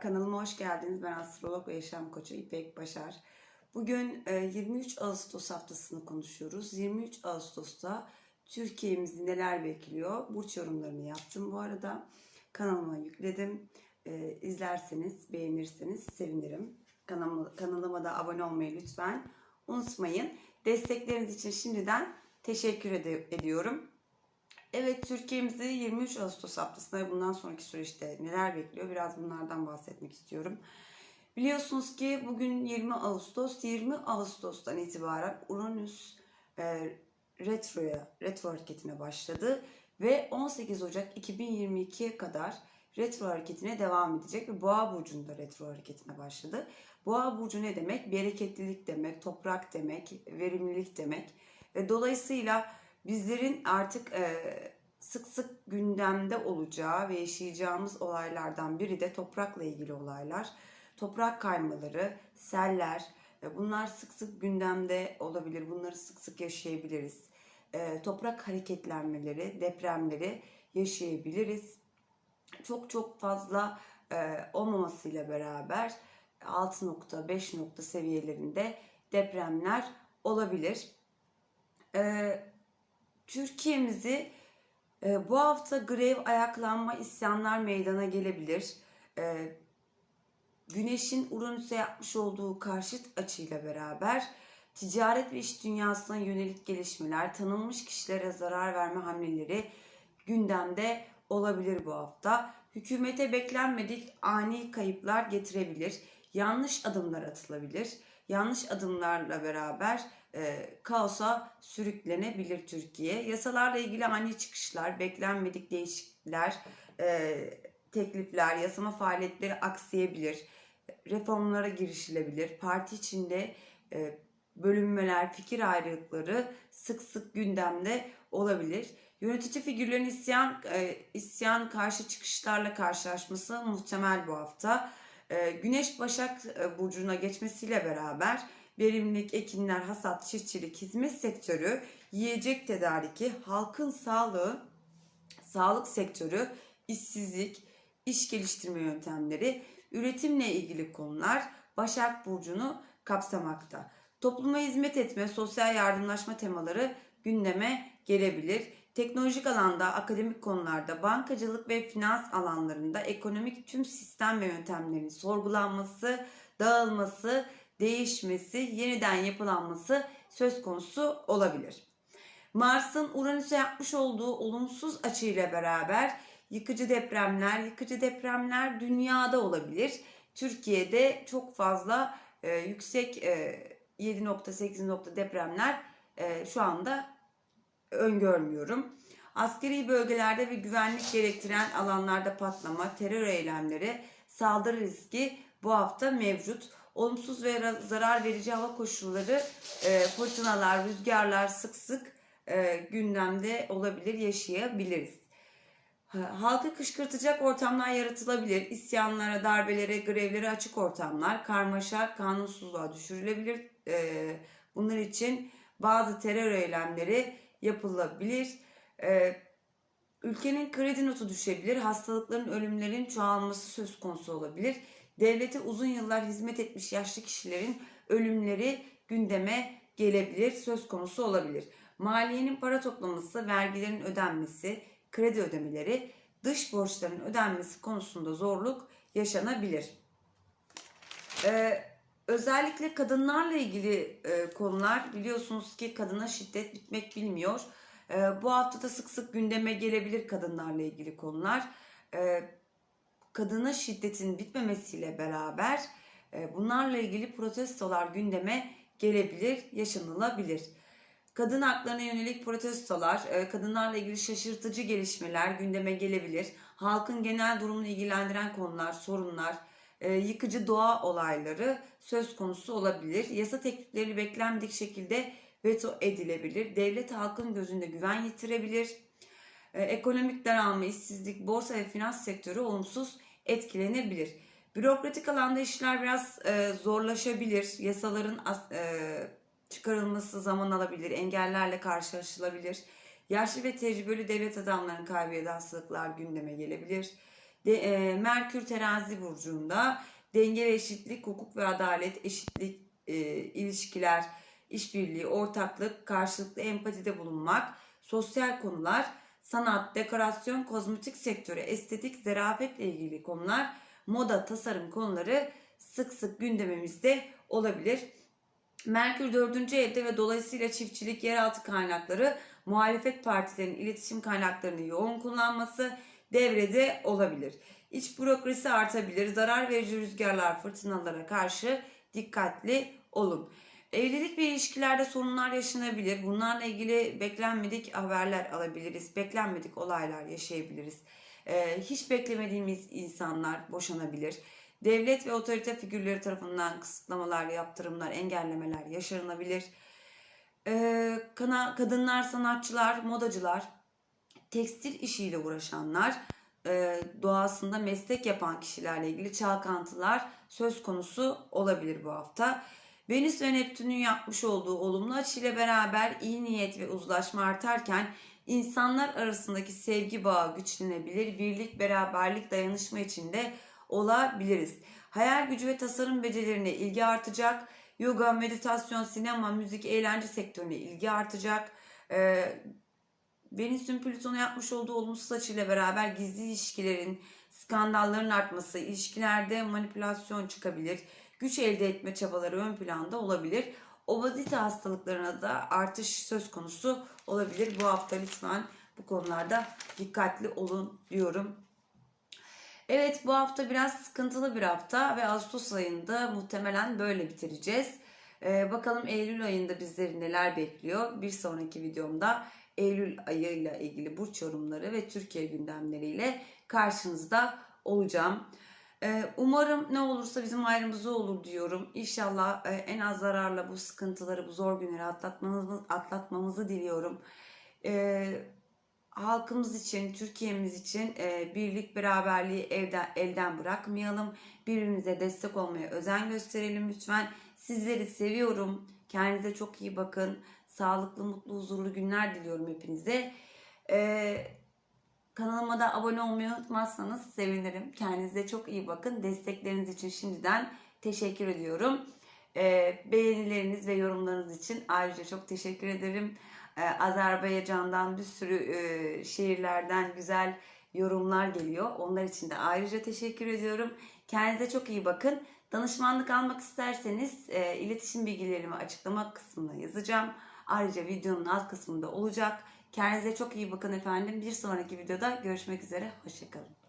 kanalıma hoş geldiniz. Ben astrolog ve yaşam koçu İpek Başar. Bugün e, 23 Ağustos haftasını konuşuyoruz. 23 Ağustos'ta Türkiye'mizi neler bekliyor? Burç yorumlarını yaptım bu arada. Kanalıma yükledim. E, İzlerseniz, beğenirseniz sevinirim. Kanalıma, kanalıma da abone olmayı lütfen unutmayın. Destekleriniz için şimdiden teşekkür ediyorum. Evet Türkiye'mizi 23 Ağustos haftasında bundan sonraki süreçte neler bekliyor biraz bunlardan bahsetmek istiyorum. Biliyorsunuz ki bugün 20 Ağustos, 20 Ağustos'tan itibaren Uranüs e, retroya, retro hareketine başladı ve 18 Ocak 2022'ye kadar retro hareketine devam edecek ve Boğa burcunda retro hareketine başladı. Boğa burcu ne demek? Bereketlilik demek, toprak demek, verimlilik demek. Ve dolayısıyla bizlerin artık e, sık sık gündemde olacağı ve yaşayacağımız olaylardan biri de toprakla ilgili olaylar. Toprak kaymaları, seller, e, bunlar sık sık gündemde olabilir. Bunları sık sık yaşayabiliriz. E, toprak hareketlenmeleri, depremleri yaşayabiliriz. Çok çok fazla e, olmamasıyla beraber 6 nokta, 5 nokta seviyelerinde depremler olabilir. E, Türkiye'mizi e, bu hafta grev, ayaklanma, isyanlar meydana gelebilir. E, Güneşin Uranüs'e yapmış olduğu karşıt açıyla beraber ticaret ve iş dünyasına yönelik gelişmeler, tanınmış kişilere zarar verme hamleleri gündemde olabilir bu hafta. Hükümete beklenmedik ani kayıplar getirebilir. Yanlış adımlar atılabilir. Yanlış adımlarla beraber e, kaosa sürüklenebilir Türkiye. Yasalarla ilgili ani çıkışlar, beklenmedik değişiklikler, e, teklifler, yasama faaliyetleri aksayabilir. Reformlara girişilebilir. Parti içinde e, bölünmeler, fikir ayrılıkları sık sık gündemde olabilir. Yönetici figürlerin isyan, e, isyan karşı çıkışlarla karşılaşması muhtemel bu hafta. E, Güneş Başak e, Burcu'na geçmesiyle beraber verimlilik, ekinler, hasat, çiftçilik, hizmet sektörü, yiyecek tedariki, halkın sağlığı, sağlık sektörü, işsizlik, iş geliştirme yöntemleri, üretimle ilgili konular Başak Burcu'nu kapsamakta. Topluma hizmet etme, sosyal yardımlaşma temaları gündeme gelebilir. Teknolojik alanda, akademik konularda, bankacılık ve finans alanlarında ekonomik tüm sistem ve yöntemlerin sorgulanması, dağılması, değişmesi, yeniden yapılanması söz konusu olabilir. Mars'ın Uranüs'e yapmış olduğu olumsuz açıyla beraber yıkıcı depremler, yıkıcı depremler dünyada olabilir. Türkiye'de çok fazla e, yüksek e, 7.8 nokta depremler e, şu anda öngörmüyorum. Askeri bölgelerde ve güvenlik gerektiren alanlarda patlama, terör eylemleri, saldırı riski bu hafta mevcut. Olumsuz ve ra- zarar verici hava koşulları, e, fırtınalar, rüzgarlar sık sık e, gündemde olabilir, yaşayabiliriz. Ha- Halkı kışkırtacak ortamlar yaratılabilir. İsyanlara, darbelere, grevlere açık ortamlar, karmaşa, kanunsuzluğa düşürülebilir. Ee, bunlar için bazı terör eylemleri yapılabilir. Ee, ülkenin kredi notu düşebilir. Hastalıkların, ölümlerin çoğalması söz konusu olabilir. Devlete uzun yıllar hizmet etmiş yaşlı kişilerin ölümleri gündeme gelebilir, söz konusu olabilir. Maliyenin para toplaması, vergilerin ödenmesi, kredi ödemeleri, dış borçların ödenmesi konusunda zorluk yaşanabilir. Ee, özellikle kadınlarla ilgili e, konular biliyorsunuz ki kadına şiddet bitmek bilmiyor. Ee, bu hafta da sık sık gündeme gelebilir kadınlarla ilgili konular. Ee, kadına şiddetin bitmemesiyle beraber e, bunlarla ilgili protestolar gündeme gelebilir, yaşanılabilir. Kadın haklarına yönelik protestolar, e, kadınlarla ilgili şaşırtıcı gelişmeler gündeme gelebilir. Halkın genel durumunu ilgilendiren konular, sorunlar, e, yıkıcı doğa olayları söz konusu olabilir. Yasa teklifleri beklenmedik şekilde veto edilebilir. Devlet halkın gözünde güven yitirebilir. Ekonomik daralma, işsizlik, borsa ve finans sektörü olumsuz etkilenebilir. Bürokratik alanda işler biraz e, zorlaşabilir. Yasaların as- e, çıkarılması zaman alabilir, engellerle karşılaşılabilir. Yaşlı ve tecrübeli devlet adamlarının da hastalıklar gündeme gelebilir. De, e, Merkür terazi burcunda denge ve eşitlik, hukuk ve adalet, eşitlik, e, ilişkiler, işbirliği, ortaklık, karşılıklı empatide bulunmak, sosyal konular, sanat, dekorasyon, kozmetik sektörü, estetik, zarafetle ilgili konular, moda, tasarım konuları sık sık gündemimizde olabilir. Merkür 4. evde ve dolayısıyla çiftçilik, yeraltı kaynakları, muhalefet partilerinin iletişim kaynaklarını yoğun kullanması devrede olabilir. İç bürokrasi artabilir. Zarar verici rüzgarlar, fırtınalara karşı dikkatli olun. Evlilik ve ilişkilerde sorunlar yaşanabilir. Bunlarla ilgili beklenmedik haberler alabiliriz. Beklenmedik olaylar yaşayabiliriz. Ee, hiç beklemediğimiz insanlar boşanabilir. Devlet ve otorite figürleri tarafından kısıtlamalar, yaptırımlar, engellemeler yaşanabilir. Ee, kadınlar, sanatçılar, modacılar, tekstil işiyle uğraşanlar, e, doğasında meslek yapan kişilerle ilgili çalkantılar söz konusu olabilir bu hafta. Venüs ve Neptün'ün yapmış olduğu olumlu açıyla beraber iyi niyet ve uzlaşma artarken insanlar arasındaki sevgi bağı güçlenebilir, birlik, beraberlik, dayanışma içinde olabiliriz. Hayal gücü ve tasarım becerilerine ilgi artacak. Yoga, meditasyon, sinema, müzik, eğlence sektörüne ilgi artacak. Ee, Venüs'ün Plüton'a yapmış olduğu olumsuz açıyla beraber gizli ilişkilerin, skandalların artması, ilişkilerde manipülasyon çıkabilir, güç elde etme çabaları ön planda olabilir. Obezite hastalıklarına da artış söz konusu olabilir. Bu hafta lütfen bu konularda dikkatli olun diyorum. Evet bu hafta biraz sıkıntılı bir hafta ve Ağustos ayında muhtemelen böyle bitireceğiz. Ee, bakalım Eylül ayında bizleri neler bekliyor. Bir sonraki videomda Eylül ayıyla ilgili burç yorumları ve Türkiye gündemleriyle karşınızda olacağım. Ee, umarım ne olursa bizim ayrımıza olur diyorum. İnşallah e, en az zararla bu sıkıntıları, bu zor günleri atlatmamızı, atlatmamızı diliyorum. Ee, halkımız için, Türkiye'miz için e, birlik, beraberliği evden, elden bırakmayalım. Birbirimize destek olmaya özen gösterelim lütfen. Sizleri seviyorum. Kendinize çok iyi bakın. Sağlıklı, mutlu, huzurlu günler diliyorum hepinize. Ee, kanalıma da abone olmayı unutmazsanız sevinirim. Kendinize çok iyi bakın. Destekleriniz için şimdiden teşekkür ediyorum. Ee, beğenileriniz ve yorumlarınız için ayrıca çok teşekkür ederim. Ee, Azerbaycan'dan bir sürü e, şehirlerden güzel yorumlar geliyor. Onlar için de ayrıca teşekkür ediyorum. Kendinize çok iyi bakın. Danışmanlık almak isterseniz e, iletişim bilgilerimi açıklama kısmına yazacağım. Ayrıca videonun alt kısmında olacak. Kendinize çok iyi bakın efendim. Bir sonraki videoda görüşmek üzere. Hoşçakalın.